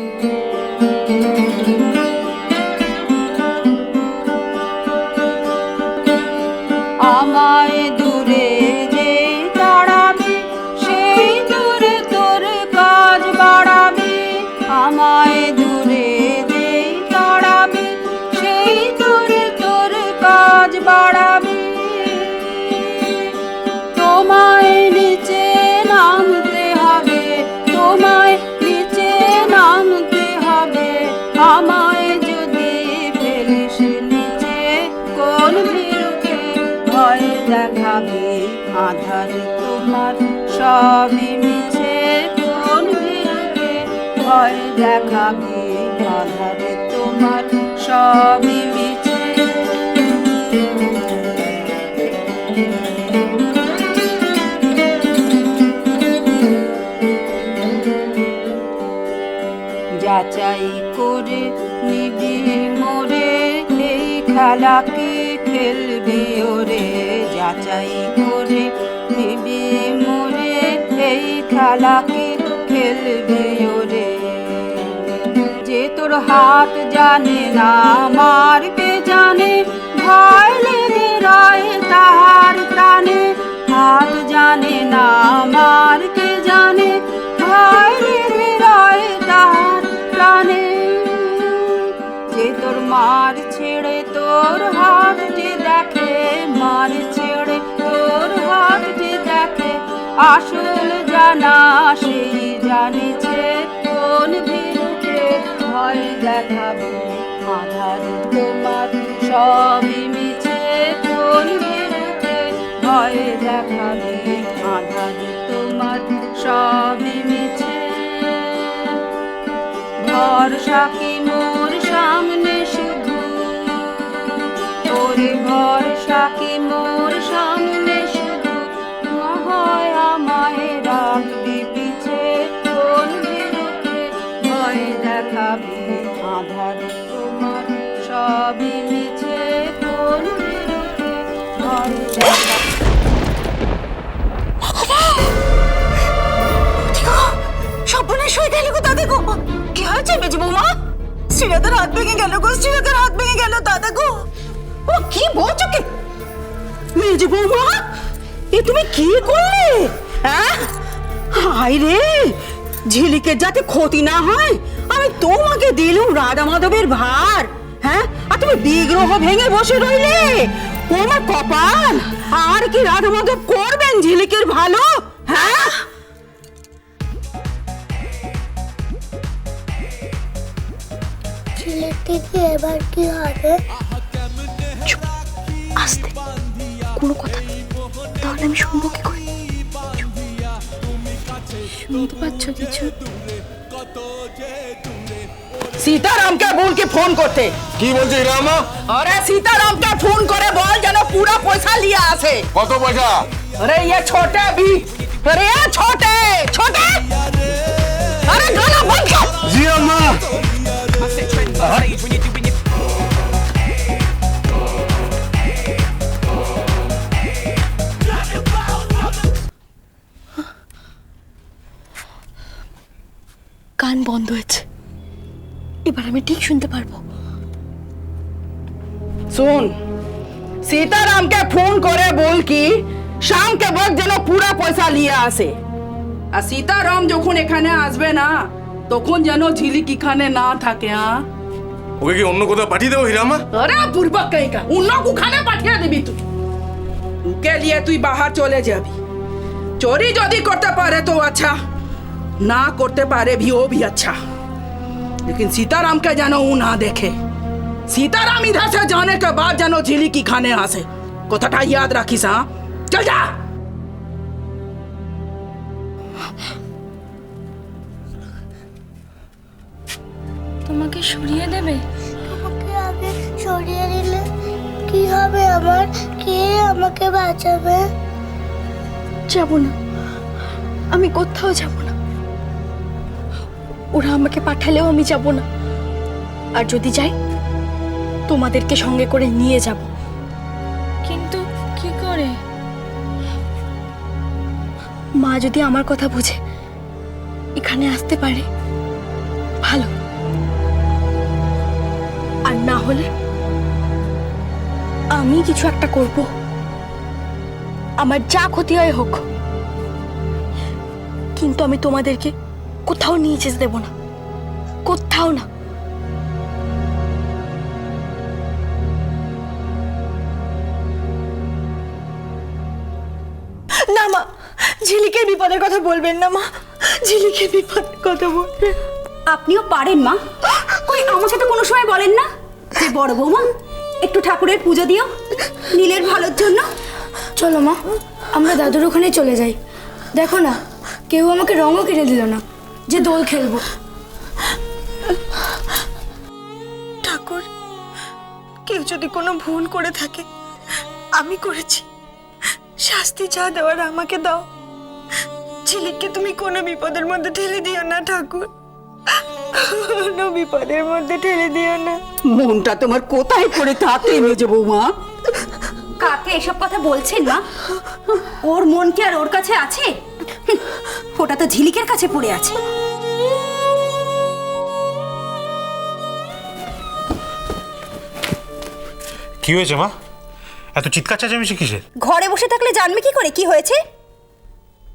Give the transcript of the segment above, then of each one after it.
আমায় দেখাবে আধার তোমার। সবই মিছে কোন ভয় দেখাবে আধার তোমার। সবই মিছে যাচাই করে নিবি মোরে, এই খেলাকে খেলবি ওরে। যাচাই করে। নিবি মোরে এই খেলাকে খেলবি ওরে? যে তোর হাত জানে না আমার কে জানে? ভয় লেগে রয় তাহার প্রাণে। হাত জানে না মারকে জানে? ভয় লেগে রয় তাহার প্রাণে। যে তোর মার ছেড়ে তোর হাত যে দেখে, মার ছেড়ে তোর হাত যে দেখে, আসল জানা সেই জানিছে কোন ভীরুকে ভয় দেখাবে। আধার তোমার সবই মিছে, কোন ভীরুকে ভয় দেখাবে? আধার তোমার সবই মিছে। ভরসা কি মোর সামনে শুধু। তোরে ভরসা কি মোর সামনে শুধু। না হয় আমায় রাখবি পিছে কোন ভয় দেখাবি আধার তোমার, সবই মিছে কোন ভীরুকে ভয় দেখাবি সর্বনাশ হয়ে গেল গো দাদা গো। কি হয়েছে মেজ বৌমা? শ্রীরাধার হাত ভেঙে গেল গো শ্রীরাধার হাত ভেঙে গেল, দাদা গো। ও, কি বলছো কি? মেজ বৌমা, এ তুমি কি করলে? হ্যাঁ? হাই রে, ঝিলিকের যাতে ক্ষতি না হয়, আমি তোমাকে দিলুম রাধা মাধবের ভার। হ্যাঁ? আর তুমি বিগ্রহ ভেঙে বসে রইলে। ও কপাল, আর কি রাধা মাধব করবেন ঝিলিকের ভালো? হ্যাঁ? ছেলেটি দিয়ে এবার কি হবে আসতে কোনো কথা নেই তাহলে আমি শুনবো কি করে শুনতে পাচ্ছ কিছু সীতারামকে বলকে ফোন করতে কি বলছে রামা আরে সীতারামকে ফোন করে বল যেন পুরা পয়সা লিয়ে আসে কত পয়সা अरे ये छोटे भी अरे ये छोटे বন্ধ হয়েছে। এবার আমি ঠিক শুনতে পারব। सुन সীতারামকে ফোন করে বল কি की বল যেন পুরা পয়সা নিয়ে আসে। আর সীতারাম যখন এখানে আসবে না তখন যেন ঝিলিক এখানে না থাকে হ্যাঁ ওকে কি অন্য কোথাও পাঠিয়ে দেবো হিরামা? আরে পূর্বক কাইকা অন্য ওখানে পাঠিয়ে দিবি তুই। ওকে লিয়ে তুই বাহার চলে যাবি। চোরি যদি করতে পারে তো আচ্ছা। না করতে পারে भी वो भी अच्छा लेकिन सीताराम के जानो ऊ ना देखे सीताराम इधर से जाने के बाद जानो झिली की खाने आसे কথাটা याद রাখিস হ্যাঁ চল যা তোমাকে সরিয়ে দেবে আমাকে আগে সরিয়ে দিলে কি হবে আমার কে আমাকে বাঁচাবে যাব না আমি কোথাও যাব না ওরা আমাকে পাঠালেও আমি যাব না। আর যদি যাই তোমাদেরকে সঙ্গে করে নিয়ে যাব। কিন্তু কি করে? মা যদি আমার কথা বুঝে এখানে আসতে পারে। ভালো। আর না হলে আমি কিছু একটা করব। আমার যা ক্ষতি হয় হোক। কিন্তু আমি তোমাদেরকে কোথাও নিয়ে যেতে দেব না। কোথাও না। না মা ঝিলিকের বিপদের কথা বলবেন না মা। ঝিলিকের বিপদের কথা বলবেন। আপনিও পারেন মা। কই আমাকে তো কোনো সময় বলেন না? যে বড় বৌমা একটু ঠাকুরের পুজো দিও নীলের ভালোর জন্য। চলো মা আমরা দাদুর ওখানে চলে যাই। দেখো না কেউ আমাকে রঙও কিনে দিল না। যে দোল খেলব। ঠাকুর কেউ যদি কোনো ভুল করে থাকে আমি করেছি। শাস্তি যা দেওয়ার আমাকে দাও। ঝিলিককে তুমি কোনো বিপদের মধ্যে ঠেলে দিও না ঠাকুর। কোনো বিপদের মধ্যে ঠেলে দিও না। মনটা তোমার কোথায় পড়ে থাকে মেজে বৌমা? কাকে এসব কথা বলছেন মা? ওর মন কি আর ওর কাছে আছে? ওটা তো ঝিলিকের কাছে পড়ে আছে। কি হয়েছে মা? এত চিৎকার চেঁচামেচি কিসের? ঘরে বসে থাকলে জানবে কি করে? কি হয়েছে?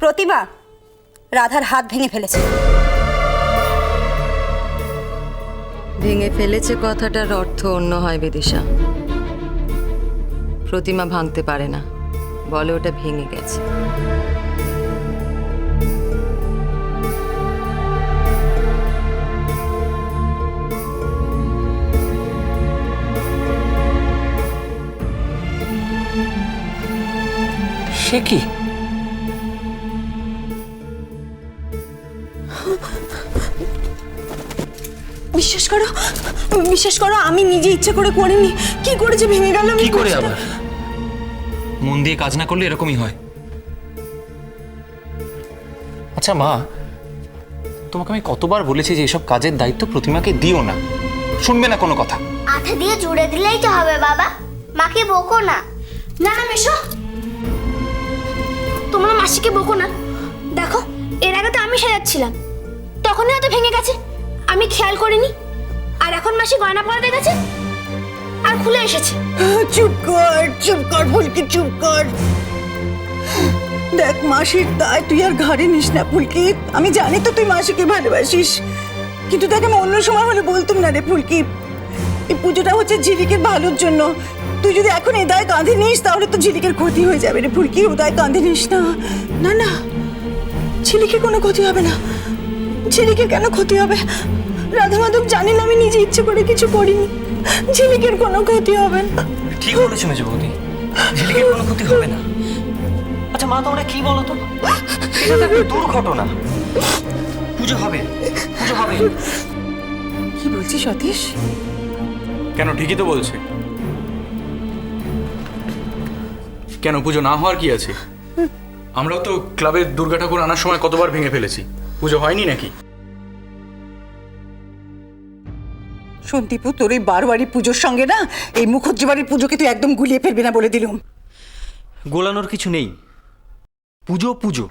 প্রতিমা রাধার হাত ভেঙে ফেলেছে। ভেঙে ফেলেছে কথাটার অর্থ অন্য হয় বিদিশা। প্রতিমা ভাঙতে পারে না। বলে ওটা ভেঙে গেছে। সে কি? বিশ্বাস করো বিশ্বাস করো আমি নিজে ইচ্ছে করে করিনি। কি করে যে ভেঙে গেল কি করে আবার? মন দিয়ে কাজ না করলে এরকমই হয়। আচ্ছা মা তোমাকে আমি কতবার বলেছি যে এসব কাজের দায়িত্ব প্রতিমাকে দিও না। শুনবে না কোনো কথা। আঠা দিয়ে জুড়ে দিলেই তো হবে বাবা। মাকে বকো না। না না মেশো। তোমরা মাসিকে বকো না। দেখো, এর আগে তো আমি সাজাচ্ছিলাম। তখনই হয়তো ভেঙে গেছে। আমি খেয়াল করিনি। আর এখন মাসি গয়না পরাতে গেছে আর খুলে এসেছে। চুপ কর চুপ কর, ফুলকি, চুপ কর। দেখ মাসির দায় তুই আর ঘাড়ে নিস না, ফুলকি। আমি জানি তো তুই মাসিকে ভালোবাসিস। কিন্তু তাকে আমি অন্য সময় হলে বলতুম না রে, ফুলকি। এই পুজোটা হচ্ছে ঝিলিকের ভালোর জন্য। তুই যদি এখন এই দায় কাঁধে নিস তাহলে তো ঝিলিকের ক্ষতি হয়ে যাবে রে ফুলকি ও দায় কাঁধে নিস না। না না ঝিলিকের কোনো ক্ষতি হবে না। ঝিলিকের কেন ক্ষতি হবে? রাধা মাধব জানি না আমি নিজে ইচ্ছে করে কিছু করিনি। ঝিলিকের কোনো ক্ষতি হবে না। ঠিক বলেছ মেজো বৌদি ঝিলিকের কোনো ক্ষতি হবে না। আচ্ছা মা তোমরা কি বলো তো? এটা তো একটা দুর্ঘটনা। পুজো হবে পুজো হবে। কি বলছিস সতীশ? কেন? ঠিকই তো বলছে। কেন পুজো না হওয়ার কি আছে? আমরাও তো ক্লাবের দুর্গা ঠাকুর আনার সময় কতবার ভেঙে ফেলেছি। পুজো হয়নি নাকি? সন্দীপু তোর এই বারোয়ারি পুজোর সঙ্গে না এই মুখর্জি বাড়ির পুজোকে তুই একদম গুলিয়ে ফেলবি না বলে দিলুম। গোলানোর কিছু নেই। পুজো পুজো।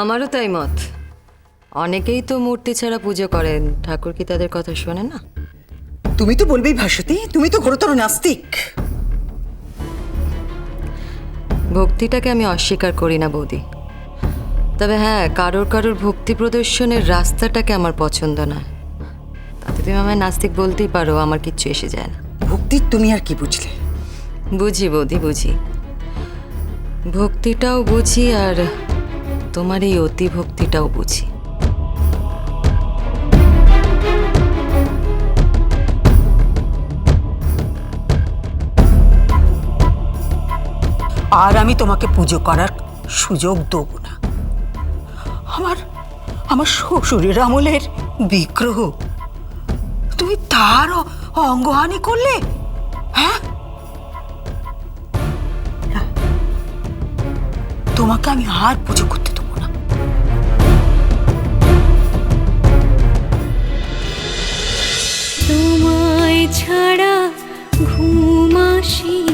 আমারও তাই মত। অনেকেই তো মূর্তি ছাড়া পুজো করেন। ঠাকুর কি তাদের কথা শোনে না? তুমি তো বলবেই ভাসতী তুমি তো ঘোরতর নাস্তিক। ভক্তিটাকে আমি অস্বীকার করি না বৌদি। তবে হ্যাঁ কারোর কারোর ভক্তি প্রদর্শনের রাস্তাটাকে আমার পছন্দ নয়। তাতে তুমি আমায় নাস্তিক বলতেই পারো আমার কিচ্ছু এসে যায় না। ভক্তির তুমি আর কি বুঝলে? বুঝি বৌদি বুঝি। ভক্তিটাও বুঝি আর তোমার এই অতি ভক্তিটাও বুঝি। আর আমি তোমাকে পুজো করার সুযোগ দেবো না। আমার আমার শ্বশুরের আমলের বিগ্রহ। তুমি তারও অঙ্গহানি করলে? হ্যাঁ? তোমাকে আমি আর পুজো করতে দেবো না। তোমায় ছাড়া ঘুম আসি